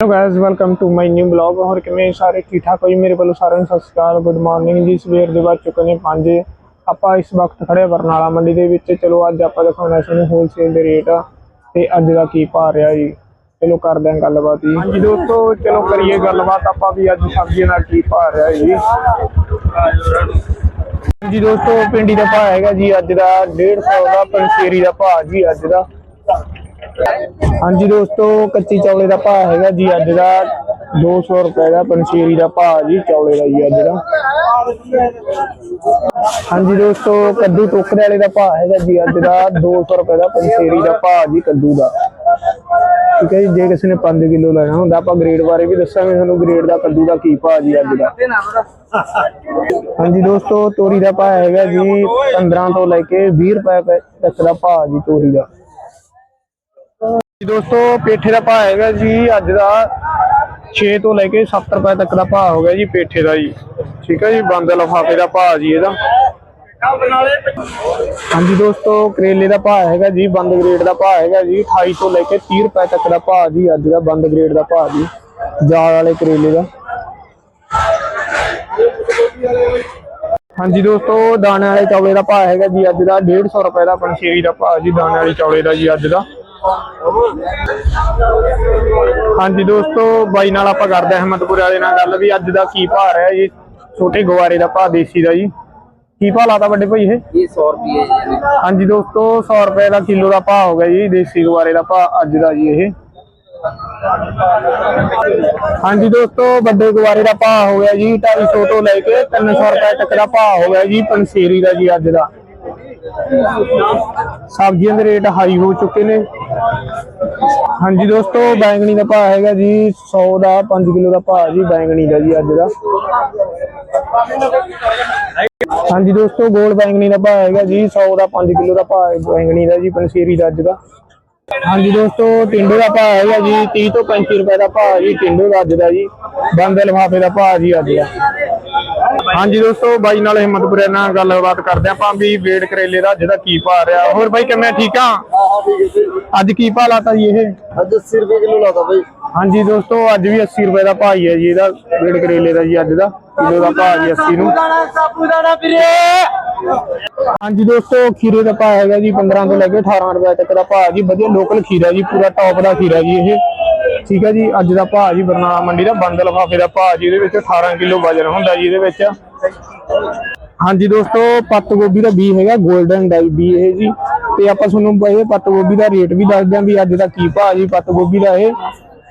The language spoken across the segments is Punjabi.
Hello guys welcome to my new blog ਹੋਰ ਕਿਵੇਂ ਸਾਰੇ? ਠੀਕ ਠਾਕ ਹੋ ਜੀ? ਮੇਰੇ ਵੱਲੋਂ ਸਾਰਿਆਂ ਨੂੰ ਸਤਿ ਸ਼੍ਰੀ ਅਕਾਲ। ਗੁੱਡ ਮਾਰਨਿੰਗ ਜੀ। ਸਵੇਰ ਦੇ ਵੱਜ ਚੁੱਕੇ ਨੇ 5 ਆਪਾਂ ਇਸ ਵਕਤ ਖੜੇ ਬਰਨਾਲਾ ਮੰਡੀ ਦੇ ਵਿੱਚ। ਚਲੋ ਅੱਜ ਆਪਾਂ ਦਿਖਾਉਣਾ ਤੁਹਾਨੂੰ ਹੋਲਸੇਲ ਦੇ ਰੇਟ ਤੇ ਅੱਜ ਦਾ ਕੀ ਭਾਅ ਰਿਹਾ ਜੀ? ਚਲੋ ਕਰਦੇ ਹਾਂ ਗੱਲਬਾਤ ਜੀ। ਹਾਂਜੀ ਦੋਸਤੋ ਚਲੋ ਕਰੀਏ ਗੱਲਬਾਤ। ਆਪਾਂ ਵੀ ਅੱਜ ਸਬਜ਼ੀਆਂ ਦਾ ਕੀ ਭਾਅ ਰਿਹਾ ਜੀ? ਜੀ ਦੋਸਤੋ ਪਿੰਡੀ ਦਾ ਭਾਅ ਹੈਗਾ ਜੀ ਅੱਜ ਦਾ। 150 ਦਾ ਪੰਸੇਰੀ ਦਾ ਭਾਅ ਜੀ ਅੱਜ ਦਾ। ਹਾਂਜੀ ਦੋਸਤੋ, ਕੱਚੀ ਚੌਲੇ ਦਾ ਭਾਅ ਹੈਗਾ ਜੀ ਅੱਜ ਦਾ। 200 ਰੁਪਏ ਦਾ ਪੰਸ਼ੀਰੀ ਦਾ ਭਾਅ ਜੀ, ਚੌਲੇ ਦਾ ਜੀ ਅੱਜ ਦਾ। ਹਾਂਜੀ ਦੋਸਤੋ, ਕੱਦੂ ਟੋਕਰੇ ਵਾਲੇ ਦਾ ਭਾਅ ਹੈਗਾ ਜੀ ਅੱਜ ਦਾ। 200 ਰੁਪਏ ਦਾ ਪੰਸ਼ੀਰੀ ਦਾ ਭਾਅ ਜੀ, ਕੱਦੂ ਦਾ। ਠੀਕ ਹੈ ਜੀ, ਜੇ ਕਿਸੇ ਨੇ 5 ਕਿਲੋ ਲੈਣਾ ਹੁੰਦਾ, ਆਪਾਂ ਗ੍ਰੇਡ ਬਾਰੇ ਵੀ ਦੱਸਾਂਗੇ ਤੁਹਾਨੂੰ, ਗ੍ਰੇਡ ਦਾ ਕੱਦੂ ਦਾ ਕੀ ਭਾਅ ਜੀ ਅੱਜ ਦਾ। ਹਾਂਜੀ ਦੋਸਤੋ, ਤੋਰੀ ਦਾ ਭਾਅ ਹੈਗਾ ਜੀ 15 ਤੋਂ ਲੈ ਕੇ 20 ਰੁਪਏ ਤੱਕ ਦਾ ਭਾਅ ਜੀ, ਤੋਰੀ ਦਾ। ਦੋਸਤੋ, ਪੇਠੇ ਦਾ ਭਾਅ ਹੈਗਾ ਜੀ, ਅੱਜ ਦਾ 6 ਤੋਂ ਲੈ ਕੇ 70 ਰੁਪਏ ਤੱਕ ਦਾ ਭਾਅ ਹੋ ਗਿਆ ਜੀ ਪੇਠੇ ਦਾ ਜੀ। ਠੀਕ ਹੈ ਜੀ, ਬੰਦ ਲਫਾਫੇ ਦਾ ਭਾਅ ਜੀ ਇਹਦਾ। ਹਾਂਜੀ ਦੋਸਤੋ, ਕਰੇਲੇ ਦਾ ਭਾਅ ਹੈਗਾ ਜੀ, ਬੰਦ ਗ੍ਰੇਡ ਦਾ ਭਾਅ ਹੈਗਾ ਜੀ 28 ਤੋਂ ਲੈ ਕੇ 30 ਰੁਪਏ ਤੱਕ ਦਾ ਭਾਅ ਜੀ, ਅੱਜ ਦਾ ਬੰਦ ਗ੍ਰੇਡ ਦਾ ਭਾਅ ਜੀ ਜਾਲ ਵਾਲੇ ਕਰੇਲੇ ਦਾ। ਹਾਂਜੀ ਦੋਸਤੋ, ਦਾਣੇ ਵਾਲੇ ਚੌਲੇ ਦਾ ਭਾਅ ਹੈਗਾ ਜੀ, ਅੱਜ ਦਾ 150 ਰੁਪਏ ਦਾ ਪੰਸ਼ੇਰੀ ਦਾ ਭਾਅ ਜੀ, ਦਾਣੇ ਵਾਲੇ ਚੌਲੇ ਦਾ ਜੀ, ਅੱਜ ਦਾ। ਹਾਂਜੀ ਦੋਸਤੋ ਬਾਈ ਨਾਲ ਆਪਾਂ ਕਰਦੇ ਹਾਂ ਅਹਿਮਦਪੁਰ ਵਾਲੇ ਨਾਲ ਗੱਲ ਵੀ। ਅੱਜ ਦਾ ਕੀ ਭਾਅ ਰਿਹਾ ਜੀ? ਛੋਟੇ ਗਵਾਰੇ ਦਾ ਭਾਅ ਦੇਸੀ ਦਾ ਜੀ। ਕੀ ਭਾਅ ਲਾਤਾ ਵੱਡੇ ਭਾਈ ਇਹ? ਇਹ 100 ਰੁਪਏ ਜੀ। ਹਾਂਜੀ ਦੋਸਤੋ 100 ਰੁਪਏ ਦਾ ਕਿਲੋ ਦਾ ਭਾਅ ਹੋ ਗਿਆ ਜੀ ਦੇਸੀ ਗਵਾਰੇ ਦਾ ਭਾਅ ਅੱਜ ਦਾ ਜੀ ਇਹ। ਹਾਂਜੀ ਦੋਸਤੋ ਵੱਡੇ ਗਵਾਰੇ ਦਾ ਭਾਅ ਹੋ ਗਿਆ ਜੀ 250 ਤੋਂ ਲੈ ਕੇ 300 ਰੁਪਏ ਤੱਕ ਦਾ ਭਾਅ ਹੋ ਗਿਆ ਜੀ ਪੰਸੇਰੀ ਦਾ ਜੀ ਅੱਜ ਦਾ। ਸਬਜ਼ੀਆਂ ਦੇ ਰੇਟ ਹਾਈ ਹੋ ਚੁੱਕੇ ਨੇ। ਹਾਂਜੀ ਦੋਸਤੋ, ਬੈਂਗਣੀ ਦਾ ਭਾਅ ਹੈਗਾ ਜੀ 100 ਦਾ 5 ਕਿਲੋ ਦਾ ਭਾਅ ਜੀ, ਬੈਂਗਣੀ ਦਾ ਜੀ ਅੱਜ ਦਾ। ਹਾਂਜੀ ਦੋਸਤੋ, ਗੋਲ ਬੈਂਗਣੀ ਦਾ ਭਾਅ ਹੈਗਾ ਜੀ 100 ਦਾ 5 ਕਿਲੋ ਦਾ ਭਾਅ ਬੈਂਗਣੀ ਦਾ ਜੀ ਪੰਸੇਰੀ ਦਾ ਅੱਜ ਦਾ। ਹਾਂਜੀ ਦੋਸਤੋ ਟਿੰਡੋ ਦਾ ਭਾਅ ਹੈਗਾ ਜੀ 30 ਤੋਂ 35 ਰੁਪਏ ਦਾ ਭਾਅ ਜੀ ਟਿੰਡੋ ਦਾ ਅੱਜ ਦਾ ਜੀ ਬੰਦ ਲਿਫਾਫੇ ਦਾ ਭਾਅ ਜੀ ਅੱਜ ਦਾ। ਹਾਂਜੀ ਦੋਸਤੋ ਬਾਈ ਨਾਲ ਹਿੰਮਤਪੁਰੇ ਨਾਲ ਗੱਲਬਾਤ ਕਰਦੇ ਆਪਾਂ ਵੀ ਵੇੜ ਕਰੇਲੇ ਦਾ ਜਿਹਦਾ ਕੀ ਭਾਅ ਰਿਹਾ। ਹੋਰ ਬਾਈ ਕਿਵੇਂ ਠੀਕ ਆ? ਅੱਜ ਕੀ ਭਾਅ ਲਾਤਾ ਜੀ ਇਹ? ਅੱਜ 80 ਰੁਪਏ ਕਿਲੋ ਲਾਤਾ ਬਾਈ। ਹਾਂਜੀ ਦੋਸਤੋ ਅੱਜ ਵੀ 80 ਰੁਪਏ ਦਾ ਭਾਅ ਹੀ ਹੈ ਜੀ ਇਹਦਾ ਵੇੜ ਕਰੇਲੇ ਦਾ ਜੀ ਅੱਜ ਦਾ ਕਿਲੋ ਦਾ ਭਾਅ ਜੀ 80 ਨੂੰ। ਹਾਂਜੀ ਦੋਸਤੋ ਖੀਰੇ ਦਾ ਭਾਅ ਹੈਗਾ ਜੀ 15 ਤੋਂ ਲੈ ਕੇ 18 ਰੁਪਏ ਤੱਕ ਦਾ ਭਾਅ ਜੀ ਵਧੀਆ ਲੋਕਲ ਖੀਰਾ ਜੀ ਪੂਰਾ ਟੌਪ ਦਾ ਖੀਰਾ ਜੀ ਇਹ। ਠੀਕ ਹੈ ਜੀ ਅੱਜ ਦਾ ਭਾਅ ਜੀ ਬਰਨਾਲਾ ਮੰਡੀ ਦਾ ਬੰਦ ਲਫਾਫੇ ਦਾ ਭਾਅ ਜੀ ਇਹਦੇ ਵਿੱਚ 18 ਕਿਲੋ ਵਜਨ ਹੁੰਦਾ ਜੀ ਇਹਦੇ ਵਿੱਚ। ਹਾਂਜੀ ਦੋਸਤੋ ਪੱਤ ਗੋਭੀ ਦਾ ਬੀ ਹੈਗਾ 골ਡਨ ਡਾਈ ਬੀ ਇਹ ਜੀ। ਤੇ ਆਪਾਂ ਤੁਹਾਨੂੰ ਇਹ ਪੱਤ ਗੋਭੀ ਦਾ ਰੇਟ ਵੀ ਦੱਸ ਦਿਆਂ ਵੀ ਅੱਜ ਦਾ ਕੀ ਭਾਅ ਜੀ ਪੱਤ ਗੋਭੀ ਦਾ ਇਹ।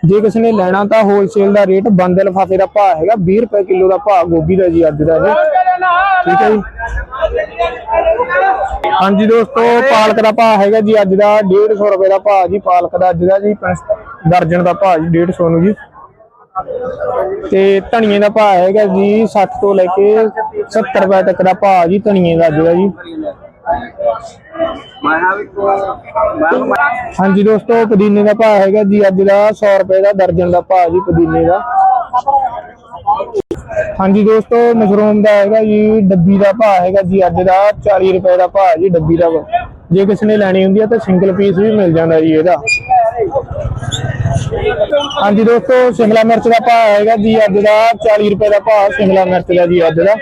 ਜੇ ਕਿਸੇ ਨੇ ਲੈਣਾ ਤਾਂ ਹੋਲਸੇਲ ਦਾ ਰੇਟ ਬੰਦ ਲਫਾਫੇ ਦਾ ਭਾਅ ਹੈਗਾ 20 ਰੁਪਏ ਕਿਲੋ ਦਾ ਭਾਅ ਗੋਭੀ ਦਾ ਜੀ ਅੱਜ ਦਾ ਇਹ। ਠੀਕ ਹੈ ਜੀ। ਹਾਂਜੀ ਦੋਸਤੋ, ਪਾਲਕ ਦਾ ਭਾਅ ਹੈਗਾ ਜੀ ਅੱਜ ਦਾ 150 ਰੁਪਏ ਦਾ ਭਾਅ ਜੀ ਪਾਲਕ ਦਾ ਅੱਜ ਦਾ ਜੀ ਪੰਜ- ਦਰਜਨ ਦਾ ਭਾਅ ਜੀ 150 ਨੂੰ ਜੀ। ਤੇ ਧਨੀਏ ਦਾ ਭਾਅ ਹੈਗਾ ਜੀ 60 ਤੋਂ ਲੈ ਕੇ 70 ਰੁਪਏ ਤੱਕ ਦਾ ਭਾਅ ਜੀ ਧਨੀਏ ਦਾ ਅੱਜ ਦਾ ਜੀ। ਹਾਂਜੀ ਦੋਸਤੋ, ਪੁਦੀਨੇ ਦਾ ਭਾਅ ਹੈਗਾ ਜੀ, ਅੱਜ ਦਾ 100 ਰੁਪਏ ਦਾ ਦਰਜਨ ਦਾ ਭਾਅ ਜੀ, ਪੁਦੀਨੇ ਦਾ। ਹਾਂਜੀ ਦੋਸਤੋ ਮਸ਼ਰੂਮ ਦਾ ਹੈਗਾ ਜੀ, ਡੱਬੀ ਦਾ ਭਾਅ ਹੈਗਾ ਜੀ, ਅੱਜ ਦਾ 40 ਰੁਪਏ ਦਾ ਭਾਅ ਜੀ, ਡੱਬੀ ਦਾ। ਜੇ ਕਿਸੇ ਨੇ ਲੈਣੀ ਹੁੰਦੀ ਹੈ ਤਾਂ ਸਿੰਗਲ ਪੀਸ ਵੀ ਮਿਲ ਜਾਂਦਾ ਜੀ ਇਹਦਾ। ਹਾਂਜੀ ਦੋਸਤੋ, ਸ਼ਿਮਲਾ ਮਿਰਚ ਦਾ ਭਾਅ ਹੈਗਾ ਜੀ, ਅੱਜ ਦਾ 40 ਰੁਪਏ ਦਾ ਭਾਅ, ਸ਼ਿਮਲਾ ਮਿਰਚ ਦਾ ਜੀ, ਅੱਜ ਦਾ।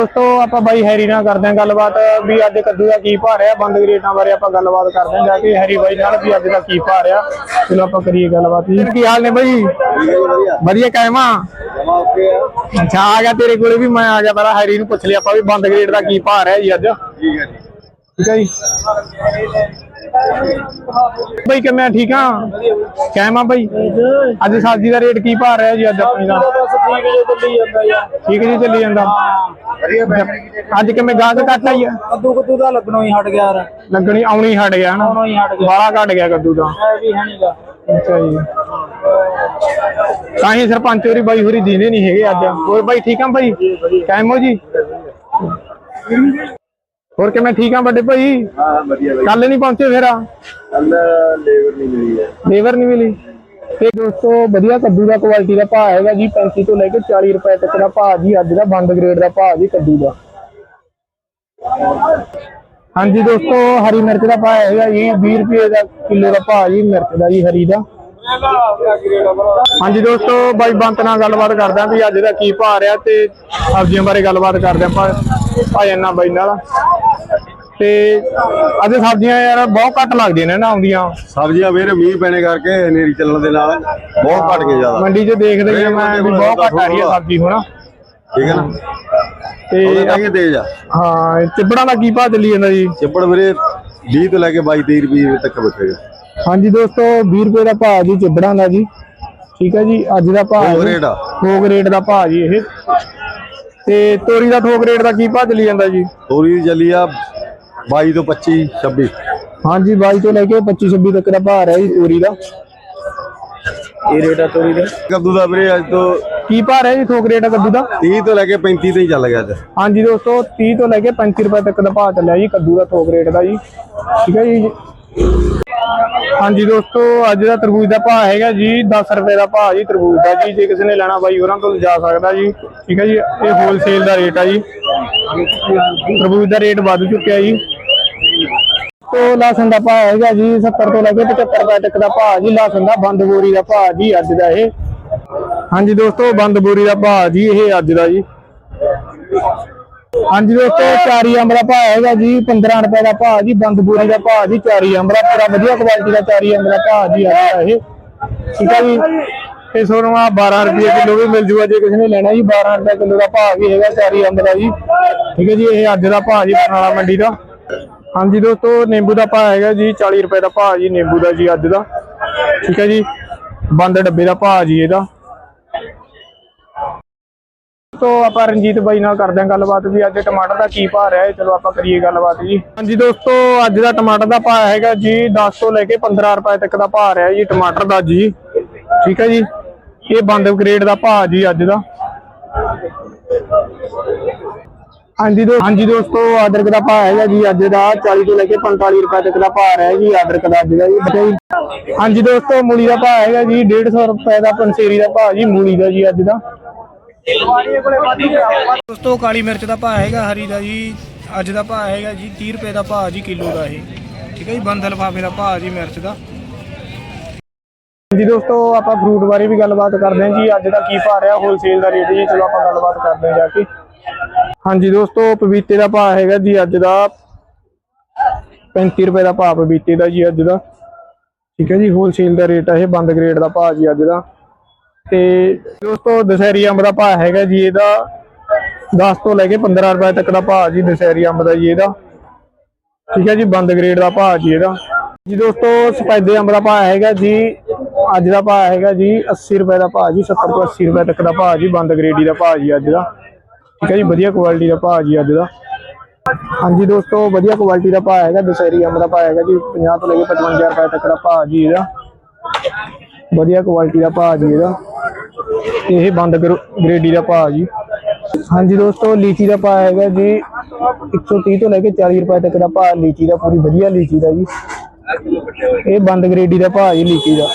ਦੋਸਤੋ ਆਪਾਂ ਬਾਈ ਹੈਰੀ ਨਾਲ ਕਰਦੇ ਹਾਂ ਗੱਲਬਾਤ ਵੀ ਅੱਜ ਕੱਦੂ ਦਾ ਕੀ ਭਾਅ ਰਿਹਾ ਬੰਦ ਰੇਟਾਂ ਬਾਰੇ ਆਪਾਂ ਗੱਲਬਾਤ ਕਰਦੇ ਹਾਂ ਜਾ ਕੇ ਹੈਰੀ ਬਾਈ ਨਾਲ ਵੀ ਅੱਜ ਦਾ ਕੀ ਭਾਅ ਰਿਹਾ। ਚਲੋ ਆਪਾਂ ਕਰੀਏ ਗੱਲਬਾਤ ਜੀ। ਕੀ ਹਾਲ ਨੇ ਬਾਈ? ਵਧੀਆ ਕਾਇਮਾ ਜਮਾ ਓਕੇ ਆ? ਅੱਛਾ ਆ ਗਿਆ ਤੇਰੇ ਕੋਲੇ ਵੀ ਮੈਂ ਆ ਗਿਆ ਪਹਿਲਾਂ ਹੈਰੀ ਨੂੰ ਪੁੱਛ ਲਿਆ ਆਪਾਂ ਵੀ ਬੰਦ ਗ੍ਰੇਡ ਦਾ ਕੀ ਭਾਅ ਰਿਹਾ ਜੀ ਅੱਜ। ਠੀਕ ਹੈ ਜੀ। ਠੀਕ ਹੈ ਜੀ। ਬਾਈ ਕਿਵੇਂ ਆ? ਠੀਕ ਆ? ਕਾਇਮਾ ਬਾਈ? ਅੱਜ ਸਬਜ਼ੀ ਦਾ ਰੇਟ ਕੀ ਭਾਅ ਰਿਹਾ ਜੀ ਅੱਜ ਆਪਣੀ ਦਾ? ਠੀਕ ਜੇ ਚੱਲੀ ਜਾਂਦਾ। ਅੱਜ ਕਿਵੇਂ ਗਾਹਕ ਘੱਟ ਆਈ ਆ? ਕੱਦੂ ਕੱਦੂ ਦਾ ਲੱਗਣੋਂ ਹੀ ਹਟ ਗਿਆ ਯਾਰ ਲੱਗਣੀ ਆਉਣੀ ਹਟ ਗਿਆ ਨਾ ਆਉਣੋਂ ਹੀ ਹਟ ਗਿਆ। ਬਾਲਾ ਘਟ ਗਿਆ ਕੱਦੂ ਦਾ। ਐ ਵੀ ਹੈ ਨਹੀਂਗਾ ਅੱਛਾ ਜੀ। ਤਾਂ ਹੀ ਸਰਪੰਚ ਹੋਰੀ ਬਾਈ ਹੋਰੀ ਦੀਂਦੇ ਨਹੀਂ ਹੈਗੇ ਅੱਜ। ਹੋਰ ਬਾਈ ਠੀਕ ਆ ਬਾਈ? ਕਾਇਮ ਹੋ ਜੀ? ਹੋਰ ਕਿਵੇਂ ਠੀਕ ਆ ਵੱਡੇ ਭਾਈ? ਹਾਂ ਵਧੀਆ ਬਾਈ। ਕੱਲ ਨਹੀਂ ਪਹੁੰਚੇ ਫੇਰ? ਕੱਲ ਲੇਬਰ ਨਹੀਂ ਮਿਲੀ ਹੈ। ਲੇਬਰ ਨਹੀਂ ਮਿਲੀ? ਤੇ ਦੋਸਤੋ ਵਧੀਆ ਕੱਦੂ ਦਾ ਕੁਆਲਿਟੀ ਦਾ ਭਾਅ ਹੈਗਾ ਜੀ 35 ਤੋਂ ਲੈ ਕੇ 40 ਰੁਪਏ ਤੱਕ ਦਾ ਭਾਅ ਜੀ ਅੱਜ ਦਾ ਬੰਦ ਗ੍ਰੇਡ ਦਾ ਭਾਅ ਜੀ ਕੱਦੂ ਦਾ। ਹਾਂਜੀ ਦੋਸਤੋ ਹਰੀ ਮਿਰਚ ਦਾ ਭਾਅ ਹੈਗਾ ਜੀ 20 ਰੁਪਏ ਦਾ ਕਿਲੋ ਦਾ ਭਾਅ ਜੀ ਮਿਰਚ ਦਾ ਜੀ ਹਰੀ ਦਾ। ਹਾਂਜੀ ਦੋਸਤੋ ਬਾਈ ਬੰਤ ਨਾਲ ਗੱਲਬਾਤ ਕਰਦੇ ਆਂ ਵੀ ਅੱਜ ਦਾ ਕੀ ਭਾਅ ਰਿਹਾ ਤੇ ਸਬਜ਼ੀਆਂ ਬਾਰੇ ਗੱਲਬਾਤ ਕਰਦੇ ਆਂ ਭਾ ਭਾਈ ਨਾਲ ਬਾਈ ਨਾਲ। ਤੇ ਅੱਜ ਸਬਜ਼ੀਆਂ ਯਾਰ ਬਹੁਤ ਘੱਟ ਲੱਗਦੀਆਂ ਨੇ ਨਾ ਆਉਂਦੀਆਂ। ਸਬਜ਼ੀਆਂ ਵੀਰ ਮੀਂਹ ਪੈਣੇ ਕਰਕੇ ਹਨੇਰੀ ਚੱਲਣ ਦੇ ਨਾਲ ਬਹੁਤ ਘਟ ਗਏ ਜ਼ਿਆਦਾ। ਮੰਡੀ 'ਚ ਦੇਖਦੇ ਹੀ ਮੈਂ ਵੀ ਬਹੁਤ ਘੱਟ ਆ ਰਹੀ ਹੈ ਸਬਜ਼ੀ ਹੁਣ। ਠੀਕ ਹੈ ਨਾ? ਤੇ ਤਾਂ ਤੇਜ਼ ਆ। ਹਾਂ ਚਿਬੜਾਂ ਦਾ ਕੀ ਭਾਅ ਚੱਲੀ ਜਾਂਦਾ ਜੀ? ਚਿੱਪੜ ਵੀਰੇ 20 ਤੋਂ ਲੈ ਕੇ 22 23 ਰੁਪਏ ਤੱਕ ਵਿਕੇਗਾ। ਹਾਂਜੀ ਦੋਸਤੋ 20 ਰੁਪਏ ਦਾ ਭਾਅ ਜੀ ਚਿਬੜਾਂ ਦਾ ਜੀ। ਠੀਕ ਹੈ ਜੀ ਅੱਜ ਦਾ ਭਾਅ ਥੋਕ ਰੇਟ ਆ। ਥੋਕ ਰੇਟ ਦਾ ਭਾਅ ਜੀ ਇਹ। ਤੇ ਤੋਰੀ ਦਾ ਥੋਕ ਰੇਟ ਦਾ ਕੀ ਭਾਅ ਚੱਲੀ ਜਾਂਦਾ ਜੀ? ਤੋਰੀ ਚੱਲੀ ਆ 22 ਤੋਂ 25 26 ਹਾਂਜੀ 22 ਤੋਂ ਲੈ ਕੇ 25 26 ਤੱਕ ਦਾ ਭਾਅ ਹੈ ਜੀ ਤੋਰੀ ਦਾ। ਇਹ ਰੇਟ ਆ ਤੋਰੀ ਦਾ? ਕੱਦੂ ਦਾ ਵੀਰੇ ਅੱਜ ਤੋਂ ਕੀ ਭਾਅ ਹੈ ਜੀ ਥੋਕ ਰੇਟ ਕੱਦੂ ਦਾ? 30 ਤੋਂ ਲੈ ਕੇ 35 ਤੇ ਹੀ ਚੱਲ ਗਿਆ ਅੱਜ। ਹਾਂਜੀ ਦੋਸਤੋ 30 ਤੋਂ ਲੈ ਕੇ 35 ਰੁਪਏ ਤੱਕ ਦਾ ਭਾਅ ਚੱਲਿਆ ਜੀ ਕੱਦੂ ਦਾ ਥੋਕ ਰੇਟ ਦਾ ਜੀ। ਠੀਕ ਹੈ ਜੀ ਹਾਂਜੀ ਦੋਸਤੋ, ਅੱਜ ਦਾ ਤਰਬੂਜ ਦਾ ਭਾਅ ਹੈਗਾ ਜੀ 10 ਰੁਪਏ ਦਾ ਭਾਅ ਜੀ ਤਰਬੂਜ ਦਾ ਜੀ। ਜੇ ਕਿਸੇ ਨੇ ਲੈਣਾ ਬਾਈ ਉਹਨਾਂ ਕੋਲ ਜਾ ਸਕਦਾ ਜੀ। ਠੀਕ ਹੈ ਜੀ, ਇਹ ਹੋਲਸੇਲ ਦਾ ਰੇਟ ਆ ਜੀ। ਤਰਬੂਜ ਦਾ ਰੇਟ ਵੱਧ ਚੁੱਕਿਆ ਜੀ। ਤੋ ਲਸਣ ਦਾ ਭਾਅ ਹੈਗਾ ਜੀ 70 ਤੋਂ ਲੈ ਕੇ 75 ਰੁਪਏ ਤੱਕ ਦਾ ਭਾਅ ਜੀ। ਲਸਣ ਦਾ ਬੰਦ ਬੋਰੀ ਦਾ ਭਾਅ ਜੀ ਅੱਜ ਦਾ ਇਹ। ਹਾਂਜੀ ਦੋਸਤੋ ਬੰਦ ਬੋਰੀ ਦਾ ਭਾਅ ਜੀ ਇਹ ਅੱਜ ਦਾ ਜੀ। ਹਾਂਜੀ ਦੋਸਤੋ, ਚਾਰੀ ਅੰਬ ਦਾ ਭਾਅ ਹੈਗਾ ਜੀ 15 ਰੁਪਏ ਦਾ ਭਾਅ ਜੀ ਬੰਦ ਬੋਰੀ ਦਾ ਭਾਅ ਜੀ, ਚਾਰੀ ਅੰਬ ਦਾ ਪੂਰਾ ਵਧੀਆ ਕੁਆਲਿਟੀ ਦਾ ਚਾਰੀ ਅੰਬ ਦਾ ਭਾਅ ਜੀ ਹੈਗਾ ਇਹ। ਠੀਕ ਹੈ ਜੀ? ਤੇ ਸੋਨਵਾ 12 ਰੁਪਏ ਕਿਲੋ ਵੀ ਮਿਲ ਜੂਗਾ, ਜੇ ਕਿਸੇ ਨੇ ਲੈਣਾ ਜੀ 12 ਰੁਪਏ ਕਿਲੋ ਦਾ ਭਾਅ ਵੀ ਹੈਗਾ ਚਾਰੀ ਅੰਬ ਦਾ ਜੀ। ਠੀਕ ਹੈ ਜੀ, ਇਹ ਅੱਜ ਦਾ ਭਾਅ ਜੀ, ਬਰਨਾਲਾ ਮੰਡੀ ਦਾ। ਹਾਂਜੀ ਦੋਸਤੋ, ਨਿੰਬੂ ਦਾ ਭਾਅ ਹੈਗਾ ਜੀ 40 ਰੁਪਏ ਦਾ ਭਾਅ ਜੀ, ਨਿੰਬੂ ਦਾ ਜੀ ਅੱਜ ਦਾ। ਠੀਕ ਹੈ ਜੀ, ਬੰਦ ਡੱਬੇ ਦਾ ਭਾਅ ਜੀ ਇਹਦਾ। ਤੋ ਆਪਾਂ ਰਣਜੀਤ ਬਾਈ ਨਾਲ ਕਰਦੇ ਹਾਂ ਗੱਲਬਾਤ ਵੀ ਅੱਜ ਟਮਾਟਰ ਦਾ ਕੀ ਭਾਅ ਰਿਹਾ ਹੈ। ਚਲੋ ਆਪਾਂ ਕਰੀਏ ਗੱਲਬਾਤ ਜੀ। ਹਾਂਜੀ ਦੋਸਤੋ, ਅੱਜ ਦਾ ਟਮਾਟਰ ਦਾ ਭਾਅ ਹੈਗਾ ਜੀ 10 ਤੋਂ ਲੈ ਕੇ 15 ਰੁਪਏ ਤੱਕ ਦਾ ਭਾਅ ਰਿਹਾ ਜੀ ਟਮਾਟਰ ਦਾ ਜੀ। ਠੀਕ ਹੈ ਜੀ? ਇਹ ਬੰਦ ਗ੍ਰੇਡ ਦਾ ਭਾਅ ਜੀ ਅੱਜ ਦਾ। ਹਾਂਜੀ ਦੋ ਹਾਂਜੀ ਦੋਸਤੋ ਅਦਰਕ ਦਾ ਭਾਅ ਹੈਗਾ ਜੀ ਅੱਜ ਦਾ। 40 ਤੋਂ ਲੈ ਕੇ 45 ਰੁਪਏ ਤੱਕ ਦਾ ਭਾਅ ਰਿਹਾ ਜੀ ਅਦਰਕ ਦਾ ਅੱਜ ਦਾ ਜੀ। ਬਤਾ ਹਾਂਜੀ ਦੋਸਤੋ, ਮੂਲੀ ਦਾ ਭਾਅ ਹੈਗਾ ਜੀ 150 ਰੁਪਏ ਦਾ ਪੰਸੇਰੀ ਦਾ ਭਾਅ ਜੀ ਮੂਲੀ ਦਾ ਜੀ ਅੱਜ ਦਾ। ਦੋਸਤੋ, ਕਾਲੀ ਮਿਰਚ ਦਾ ਭਾਅ ਹੈਗਾ ਹਰੀ ਦਾ ਜੀ, ਅੱਜ ਦਾ ਭਾਅ ਹੈਗਾ ਜੀ 30 ਰੁਪਏ ਦਾ ਭਾਅ ਜੀ ਕਿਲੋ ਦਾ ਇਹ। ਠੀਕ ਹੈ ਜੀ, ਬੰਦ ਲਿਫਾਫੇ ਦਾ ਭਾਅ ਜੀ ਮਿਰਚ ਦਾ। ਜੀ ਦੋਸਤੋ, ਆਪਾਂ ਫਰੂਟ ਬਾਰੇ ਵੀ ਗੱਲਬਾਤ ਕਰਦੇ ਹਾਂ ਜੀ। ਅੱਜ ਦਾ ਕੀ ਭਾਅ ਰਿਹਾ ਹੋਲਸੇਲ ਦਾ ਰੇਟ ਜੀ, ਚਲੋ ਆਪਾਂ ਗੱਲਬਾਤ ਕਰਦੇ ਹਾਂ ਜਾ ਕੇ। ਹਾਂਜੀ ਦੋਸਤੋ, ਪਪੀਤੇ ਦਾ ਭਾਅ ਹੈਗਾ ਜੀ ਅੱਜ ਦਾ। 35 ਰੁਪਏ ਦਾ ਭਾਅ ਪਪੀਤੇ ਦਾ ਜੀ ਅੱਜ ਦਾ। ਠੀਕ ਹੈ ਜੀ ਹੋਲਸੇਲ ਦਾ ਰੇਟ ਹੈ ਇਹ, ਬੰਦ ਗ੍ਰੇਡ ਦਾ ਭਾਅ ਜੀ ਅੱਜ ਦਾ। ਤੇ ਦੋਸਤੋ ਦਸ਼ਹਰੀ ਅੰਬ ਦਾ ਭਾਅ ਹੈਗਾ ਜੀ ਇਹਦਾ 10 ਤੋਂ ਲੈ ਕੇ 15 ਰੁਪਏ ਤੱਕ ਦਾ ਭਾਅ ਜੀ ਦਸ਼ਹਰੀ ਅੰਬ ਦਾ ਜੀ ਇਹਦਾ ਠੀਕ ਹੈ ਜੀ ਬੰਦ ਗ੍ਰੇਡ ਦਾ ਭਾਅ ਜੀ ਇਹਦਾ ਜੀ ਦੋਸਤੋ ਸਫੈਦੇ ਅੰਬ ਦਾ ਭਾਅ ਹੈਗਾ ਜੀ ਅੱਜ ਦਾ ਭਾਅ ਹੈਗਾ ਜੀ 80 ਰੁਪਏ ਦਾ ਭਾਅ ਜੀ 70 ਤੋਂ 80 ਰੁਪਏ ਤੱਕ ਦਾ ਭਾਅ ਜੀ ਬੰਦ ਗ੍ਰੇਡੀ ਦਾ ਭਾਅ ਜੀ ਅੱਜ ਦਾ ਠੀਕ ਹੈ ਜੀ ਵਧੀਆ ਕੁਆਲਿਟੀ ਦਾ ਭਾਅ ਜੀ ਅੱਜ ਦਾ ਹਾਂਜੀ ਦੋਸਤੋ ਵਧੀਆ ਕੁਆਲਿਟੀ ਦਾ ਭਾਅ ਹੈਗਾ ਦਸ਼ਹਰੀ ਅੰਬ ਦਾ ਭਾਅ ਹੈਗਾ ਜੀ 50 ਤੋਂ ਲੈ ਕੇ 55 ਰੁਪਏ ਤੱਕ ਦਾ ਭਾਅ ਜੀ ਇਹਦਾ ਵਧੀਆ ਕੁਆਲਿਟੀ ਦਾ ਭਾਅ ਜੀ ਇਹਦਾ ਇਹ ਬੰਦ ਗਰ- ਗ੍ਰੇਡੀ ਦਾ ਭਾਅ ਜੀ ਹਾਂਜੀ ਦੋਸਤੋ ਲੀਚੀ ਦਾ ਭਾਅ ਹੈਗਾ ਜੀ 130 ਤੋਂ ਲੈ ਕੇ 40 ਰੁਪਏ ਤੱਕ ਦਾ ਭਾਅ ਲੀਚੀ ਦਾ ਪੂਰੀ ਵਧੀਆ ਲੀਚੀ ਦਾ ਜੀ ਇਹ ਬੰਦ ਗ੍ਰੇਡੀ ਦਾ ਭਾਅ ਜੀ ਲੀਚੀ ਦਾ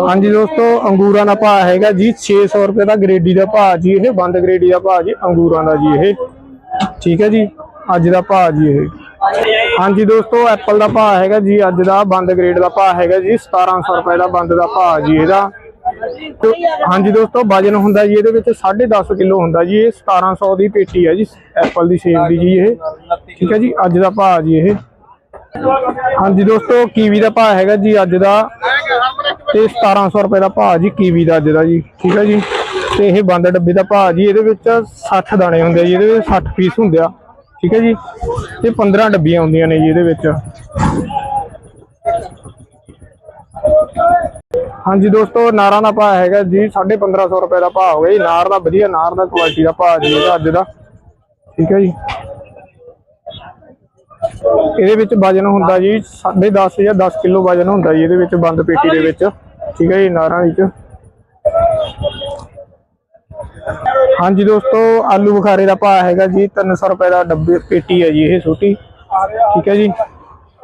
ਹਾਂਜੀ ਦੋਸਤੋ ਅੰਗੂਰਾਂ ਦਾ ਭਾਅ ਹੈਗਾ ਜੀ 600 ਰੁਪਏ ਦਾ ਗ੍ਰੇਡੀ ਦਾ ਭਾਅ ਜੀ ਇਹ ਬੰਦ ਗ੍ਰੇਡੀ ਦਾ ਭਾਅ ਜੀ ਅੰਗੂਰਾਂ ਦਾ ਜੀ ਇਹ ਠੀਕ ਹੈ ਜੀ ਅੱਜ ਦਾ ਭਾਅ ਜੀ ਇਹ ਹਾਂਜੀ ਦੋਸਤੋ ਐਪਲ ਦਾ ਭਾਅ ਹੈਗਾ ਜੀ ਅੱਜ ਦਾ ਬੰਦ ਗ੍ਰੇਡ ਦਾ ਭਾਅ ਹੈਗਾ ਜੀ 1700 ਰੁਪਏ ਦਾ ਬੰਦ ਦਾ ਭਾਅ ਜੀ ਇਹਦਾ ਹਾਂਜੀ ਦੋਸਤੋ, ਵਜਨ ਹੁੰਦਾ ਜੀ, ਇਹਦੇ ਵਿੱਚ 10.5 ਕਿਲੋ ਹੁੰਦਾ ਜੀ, ਇਹ 1700 ਦੀ ਪੇਟੀ ਹੈ ਜੀ, ਐਪਲ ਦੀ ਸੇਬ ਦੀ ਜੀ ਇਹ। ਠੀਕ ਹੈ ਜੀ, ਅੱਜ ਦਾ ਭਾਅ ਜੀ ਇਹ। ਹਾਂਜੀ ਦੋਸਤੋ, ਕੀਵੀ ਦਾ ਭਾਅ ਹੈਗਾ ਜੀ ਅੱਜ ਦਾ। ਤੇ 1700 ਰੁਪਏ ਦਾ ਭਾਅ ਜੀ ਕੀਵੀ ਦਾ ਅੱਜ ਦਾ ਜੀ। ਠੀਕ ਹੈ ਜੀ, ਤੇ ਇਹ ਬੰਦ ਡੱਬੇ ਦਾ ਭਾਅ ਜੀ, ਇਹਦੇ ਵਿੱਚ 60 ਦਾਣੇ ਹੁੰਦੇ ਜੀ, ਇਹਦੇ ਵਿੱਚ 60 ਪੀਸ ਹੁੰਦੇ ਆ। ਠੀਕ ਹੈ ਜੀ, ਤੇ 15 ਡੱਬੀਆਂ ਹੁੰਦੀਆਂ ਨੇ ਜੀ ਇਹਦੇ ਵਿੱਚ। ਹਾਂਜੀ ਦੋਸਤੋ, ਨਾਰਾਂ ਦਾ ਭਾਅ ਹੈਗਾ ਜੀ 1550 ਰੁਪਏ ਦਾ ਭਾਅ ਹੋ ਗਿਆ ਜੀ। ਨਾਰ ਦਾ ਵਧੀਆ, ਨਾਰ ਦਾ ਕੁਆਲਿਟੀ ਦਾ ਭਾਅ ਜੀ ਇਹਦਾ ਅੱਜ ਦਾ। ਠੀਕ ਹੈ ਜੀ। ਇਹਦੇ ਵਿੱਚ ਵਜਨ ਹੁੰਦਾ ਜੀ 10.5 ਜਾਂ 10 ਕਿਲੋ ਵਜਨ ਹੁੰਦਾ ਜੀ, ਇਹਦੇ ਵਿੱਚ ਬੰਦ ਪੇਟੀ ਦੇ ਵਿੱਚ। ਠੀਕ ਹੈ ਜੀ, ਨਾਰਾਂ ਵਿੱਚ। ਹਾਂਜੀ ਦੋਸਤੋ, ਆਲੂ ਬੁਖਾਰੇ ਦਾ ਭਾਅ ਹੈਗਾ ਜੀ 300 ਰੁਪਏ ਦਾ ਡੱਬੇ ਪੇਟੀ ਹੈ ਜੀ, ਇਹ ਛੋਟੀ ਠੀਕ ਹੈ ਜੀ।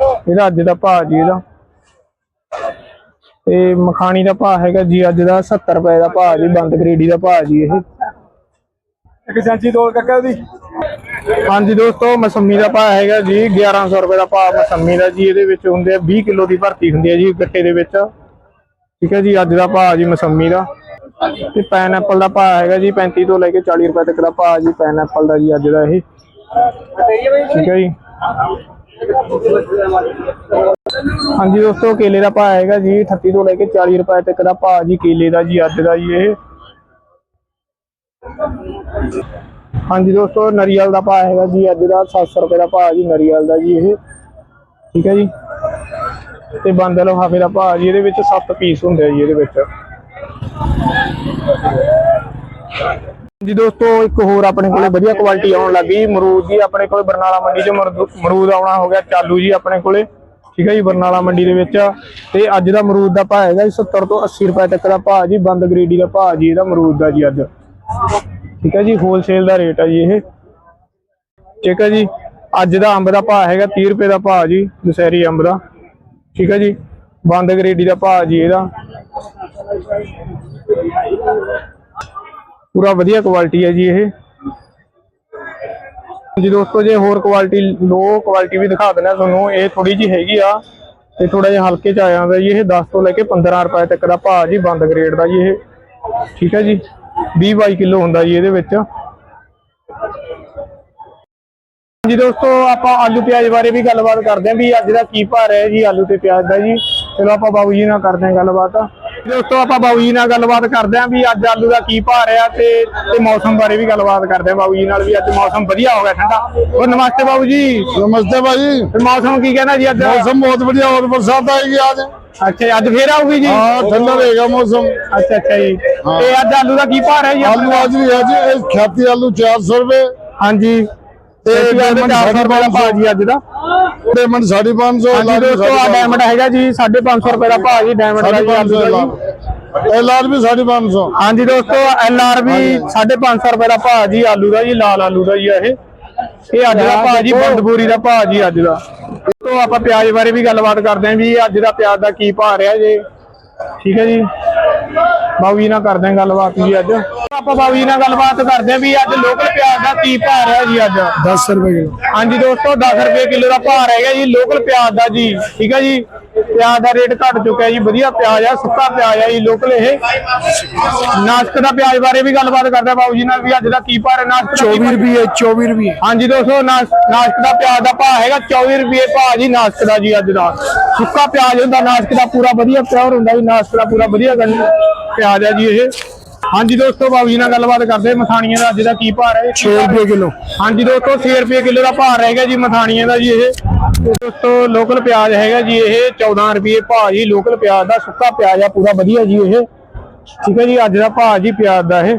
ਇਹਦਾ ਅੱਜ ਦਾ ਭਾਅ ਜੀ ਇਹਦਾ। ਤੇ ਮਖਾਣੀ ਦਾ ਭਾਅ ਹੈਗਾ ਜੀ ਅੱਜ ਦਾ 70 ਰੁਪਏ ਦਾ ਭਾਅ ਜੀ ਬੰਦ ਗ੍ਰੇਡੀ ਦਾ ਭਾਅ ਜੀ ਇਹ। ਇੱਕ ਸੈਂਚੀ ਤੋਲ ਕੱਕਾ ਦੀ। ਹਾਂਜੀ ਦੋਸਤੋ ਮਸੰਮੀ ਦਾ ਭਾਅ ਹੈਗਾ ਜੀ 1100 ਰੁਪਏ ਦਾ ਭਾਅ ਮਸੰਮੀ ਦਾ ਜੀ ਇਹਦੇ ਵਿੱਚ ਹੁੰਦੇ ਆ 20 ਕਿਲੋ ਦੀ ਭਰਤੀ ਹੁੰਦੀ ਹੈ ਜੀ ਗੱਟੇ ਦੇ ਵਿੱਚ। ਠੀਕ ਹੈ ਜੀ ਅੱਜ ਦਾ ਭਾਅ ਜੀ ਮਸੰਮੀ ਦਾ। ਤੇ ਪਾਈਨਐਪਲ ਦਾ ਭਾਅ ਹੈਗਾ ਜੀ 35 ਤੋਂ ਲੈ ਕੇ 40 ਰੁਪਏ ਤੱਕ ਦਾ ਭਾਅ ਜੀ ਪਾਈਨਐਪਲ ਦਾ ਜੀ ਅੱਜ ਦਾ ਇਹ। ਠੀਕ ਹੈ ਜੀ। ਹਾਂਜੀ ਦੋਸਤੋ, ਕੇਲੇ ਦਾ ਭਾਅ ਹੈਗਾ ਜੀ 38 ਤੋਂ ਲੈ ਕੇ 40 ਰੁਪਏ ਤੱਕ ਦਾ ਭਾਅ ਜੀ, ਕੇਲੇ ਦਾ ਜੀ ਅੱਜ ਦਾ ਜੀ ਇਹ। ਹਾਂਜੀ ਦੋਸਤੋ, ਨਰੀਅਲ ਦਾ ਭਾਅ ਹੈਗਾ ਜੀ ਅੱਜ ਦਾ 700 ਰੁਪਏ ਦਾ ਭਾਅ ਜੀ, ਨਰੀਅਲ ਦਾ ਜੀ ਇਹ। ਠੀਕ ਹੈ ਜੀ? ਤੇ ਬੰਦ ਲਿਫਾਫੇ ਦਾ ਭਾਅ ਜੀ, ਇਹਦੇ ਵਿੱਚ 7 ਪੀਸ ਹੁੰਦੇ ਆ ਜੀ, ਇਹਦੇ ਵਿੱਚ। ਜੀ ਦੋਸਤੋ ਇੱਕ ਹੋਰ ਆਪਣੇ ਕੋਲੇ ਵਧੀਆ ਕੁਆਲਿਟੀ ਆਉਣ ਲੱਗੀ ਮਰੂਦ ਜੀ ਆਪਣੇ ਕੋਲੇ ਬਰਨਾਲਾ ਮੰਡੀ 'ਚ ਮਰਦੂ- ਆਉਣਾ ਹੋ ਗਿਆ ਚਾਲੂ ਜੀ ਆਪਣੇ ਕੋਲੇ। ਠੀਕ ਹੈ ਜੀ ਬਰਨਾਲਾ ਮੰਡੀ ਦੇ ਵਿੱਚ। ਤੇ ਅੱਜ ਦਾ ਮਰੂਦ ਦਾ ਭਾਅ ਹੈਗਾ ਜੀ 70 ਤੋਂ 80 ਰੁਪਏ ਤੱਕ ਦਾ ਭਾਅ ਜੀ ਬੰਦ ਗ੍ਰੇਡੀ ਦਾ ਭਾਅ ਜੀ ਇਹਦਾ ਮਰੂਦ ਦਾ ਜੀ ਅੱਜ। ਠੀਕ ਹੈ ਜੀ ਹੋਲਸੇਲ ਦਾ ਰੇਟ ਹੈ ਜੀ ਇਹ। ਠੀਕ ਹੈ ਜੀ ਅੱਜ ਦਾ ਅੰਬ ਦਾ ਭਾਅ ਹੈਗਾ 30 ਰੁਪਏ ਦਾ ਭਾਅ ਜੀ ਦਸਹਿਰੀ ਅੰਬ ਦਾ। ਠੀਕ ਹੈ ਜੀ ਬੰਦ ਗ੍ਰੇਡੀ ਦਾ ਭਾਅ ਜੀ ਇਹਦਾ। ਪੂਰਾ ਵਧੀਆ ਕੁਆਲਿਟੀ ਹੈ ਜੀ ਇਹ। ਜੀ ਦੋਸਤੋ, ਜੇ ਹੋਰ ਕੁਆਲਿਟੀ ਲੋ ਕੁਆਲਿਟੀ ਵੀ ਦਿਖਾ ਦਿੰਦਾ ਤੁਹਾਨੂੰ, ਇਹ ਥੋੜੀ ਜੀ ਹੈਗੀ ਆ ਤੇ ਥੋੜਾ ਜਿਹਾ ਹਲਕੇ ਚ ਆ ਜਾਂਦਾ ਜੀ, ਇਹ 10 ਤੋਂ ਲੈ ਕੇ 15 ਰੁਪਏ ਤੱਕ ਦਾ ਭਾਅ ਜੀ ਬੰਦ ਗ੍ਰੇਡ ਦਾ ਜੀ ਇਹ। ਠੀਕ ਹੈ ਜੀ 20 22 ਕਿਲੋ ਹੁੰਦਾ ਜੀ ਇਹਦੇ ਵਿੱਚ। ਜੀ ਦੋਸਤੋ, ਆਪਾਂ ਆਲੂ ਪਿਆਜ਼ ਬਾਰੇ ਵੀ ਗੱਲਬਾਤ ਕਰਦੇ ਆਂ ਵੀ ਅੱਜ ਦਾ ਕੀ ਭਾਅ ਹੈ ਜੀ, ਆਲੂ ਤੇ ਪਿਆਜ਼ ਦਾ ਜੀ। ਚਲੋ ਆਪਾਂ ਬਾਬੂ ਜੀ ਨਾਲ ਕਰਦੇ ਆਂ ਗੱਲਬਾਤ। ਦੋਸਤੋ ਆਪਾਂ ਬਾਬੂ ਜੀ ਨਾਲ ਗੱਲਬਾਤ ਕਰਦੇ ਆਂ ਵੀ ਅੱਜ ਆਲੂ ਦਾ ਕੀ ਭਾਅ ਰਿਹਾ ਤੇ ਤੇ ਮੌਸਮ ਬਾਰੇ ਵੀ ਗੱਲਬਾਤ ਕਰਦੇ ਆਂ ਬਾਬੂ ਜੀ ਨਾਲ ਵੀ ਅੱਜ ਮੌਸਮ ਵਧੀਆ ਹੋ ਗਿਆ ਠੰਡਾ। ਹੋਰ ਨਮਸਤੇ ਬਾਬੂ ਜੀ। ਨਮਸਤੇ ਤੇ ਮੌਸਮ ਕੀ ਕਹਿੰਦਾ ਜੀ ਅੱਜ? ਮੌਸਮ ਬਹੁਤ ਵਧੀਆ ਹੋਰ ਬਰਸਾਤ ਆਏਗੀ ਅੱਜ। ਅੱਛਾ ਅੱਜ ਫੇਰ ਆਊਗੀ ਜੀ? ਹਾਂ ਠੰਡਾ ਰਹੇਗਾ ਮੌਸਮ। ਅੱਛਾ ਅੱਛਾ ਜੀ। ਤੇ ਅੱਜ ਆਲੂ ਦਾ ਕੀ ਭਾਅ ਰਿਹਾ ਜੀ ਆਲੂ ਅੱਜ ਵੀ ਹੈ ਜੀ ਇਹ ਖਾਤੀ ਆਲੂ 400 ਰੁਪਏ। ਹਾਂਜੀ। ਤੇ ਤੇ ਡਾਇਮੰਡ diamond 400 ਰੁਪਏ ਦਾ ਭਾਅ ਜੀ ਅੱਜ ਦਾ। ਪੇਮੈਂਟ 550 ਹਾਂਜੀ ਦੋਸਤੋ ਆ ਡਾਇਮੰਡ ਹੈਗਾ ਜੀ 550 ਰੁਪਏ ਦਾ ਭਾਅ ਜੀ ਡਾਇਮੰਡ ਦਾ ਜੀ ਐਲ ਆਰ ਵੀ 550 ਹਾਂਜੀ ਦੋਸਤੋ ਐਲ ਆਰ ਵੀ 550 ਰੁਪਏ ਦਾ ਭਾਅ ਜੀ ਆਲੂ ਦਾ ਜੀ ਲਾਲ ਆਲੂ ਦਾ ਜੀ ਇਹ। ਇਹ ਅੱਜ ਦਾ ਭਾਅ ਜੀ ਬੰਦਪੂਰੀ ਦਾ ਭਾਅ ਜੀ ਅੱਜ ਦਾ। ਤੋਂ ਆਪਾਂ ਪਿਆਜ਼ ਬਾਰੇ ਵੀ ਗੱਲਬਾਤ ਕਰਦੇ ਆਂ ਵੀ ਅੱਜ ਦਾ ਪਿਆਜ਼ ਦਾ ਕੀ ਭਾਅ ਰਿਹਾ ਜੀ। ਠੀਕ ਹੈ ਜੀ। ਬਾਬੂ ਜੀ ਨਾਲ ਕਰਦੇ ਆਂ ਗੱਲਬਾਤ ਜੀ ਅੱਜ। ਆਪਾਂ ਬਾਬੂ ਜੀ ਨਾਲ ਗੱਲਬਾਤ ਕਰਦੇ ਆਂ ਵੀ ਅੱਜ ਲੋਕਲ ਪਿਆਜ਼ ਦਾ ਕੀ ਭਾਅ ਰਿਹਾ ਜੀ ਅੱਜ। 10 ਰੁਪਏ ਕਿਲੋ। ਹਾਂਜੀ ਦੋਸਤੋ 10 ਰੁਪਏ ਕਿਲੋ ਦਾ ਭਾਅ ਰਹਿ ਗਿਆ ਜੀ ਲੋਕਲ ਪਿਆਜ਼ ਦਾ ਜੀ। ਠੀਕ ਹੈ ਜੀ? ਪਿਆਜ਼ ਦਾ ਰੇਟ ਘਟ ਚੁੱਕਿਆ ਜੀ ਵਧੀਆ ਪਿਆਜ਼ ਆ ਸੁੱਕਾ ਪਿਆਜ਼ ਆ ਜੀ ਲੋਕਲ ਇਹ। ਨਾਸ਼ਕ ਦਾ ਪਿਆਜ਼ ਬਾਰੇ ਵੀ ਗੱਲਬਾਤ ਕਰਦੇ ਆ ਬਾਬੂ ਜੀ ਨਾਲ ਵੀ ਅੱਜ ਦਾ ਕੀ ਭਾਅ ਹੈ ਨਾਸ਼ਕ ਦਾ ਕੀ ਭਾਅ? ਰੁਪਏ 24 ਰੁਪਏ। ਹਾਂਜੀ ਦੋਸਤੋ ਨਾਸ਼- ਨਾਸ਼ਕ ਦਾ ਪਿਆਜ਼ ਦਾ ਭਾਅ ਹੈਗਾ 24 ਰੁਪਏ ਭਾਅ ਜੀ ਨਾਸ਼ਕ ਦਾ ਜੀ ਅੱਜ ਦਾ। ਸੁੱਕਾ ਪਿਆਜ਼ ਹੁੰਦਾ ਨਾਸ਼ਕ ਦਾ ਪੂਰਾ ਵਧੀਆ ਪਿਓਰ ਹੁੰਦਾ ਜੀ ਨਾਸ਼ਕ ਦਾ ਪੂਰਾ ਵਧੀਆ ਗੰਨ- ਪਿਆਜ਼ ਹੈ ਜੀ ਇਹ। ਹਾਂਜੀ ਦੋਸਤੋ ਬਾਬੂ ਜੀ ਨਾਲ ਗੱਲਬਾਤ ਕਰਦੇ ਮਥਾਣੀਆਂ ਦਾ ਅੱਜ ਦਾ ਕੀ ਭਾਅ ਹੈ 6 ਰੁਪਏ ਕਿਲੋ। ਹਾਂਜੀ ਦੋਸਤੋ 6 ਰੁਪਏ ਕਿਲੋ ਦਾ ਭਾਅ ਰਹੇਗਾ ਜੀ ਮਥਾਣੀਆਂ ਦਾ ਜੀ ਇਹ। ਦੋਸਤੋ ਲੋਕਲ ਪਿਆਜ਼ ਹੈਗਾ ਜੀ ਇਹ 14 ਰੁਪਏ ਭਾਅ ਜੀ ਲੋਕਲ ਪਿਆਜ਼ ਦਾ ਸੁੱਕਾ ਪਿਆਜ਼ ਆ ਪੂਰਾ ਵਧੀਆ ਜੀ ਇਹ। ਠੀਕ ਹੈ ਜੀ ਅੱਜ ਦਾ ਭਾਅ ਜੀ ਪਿਆਜ਼ ਦਾ ਇਹ।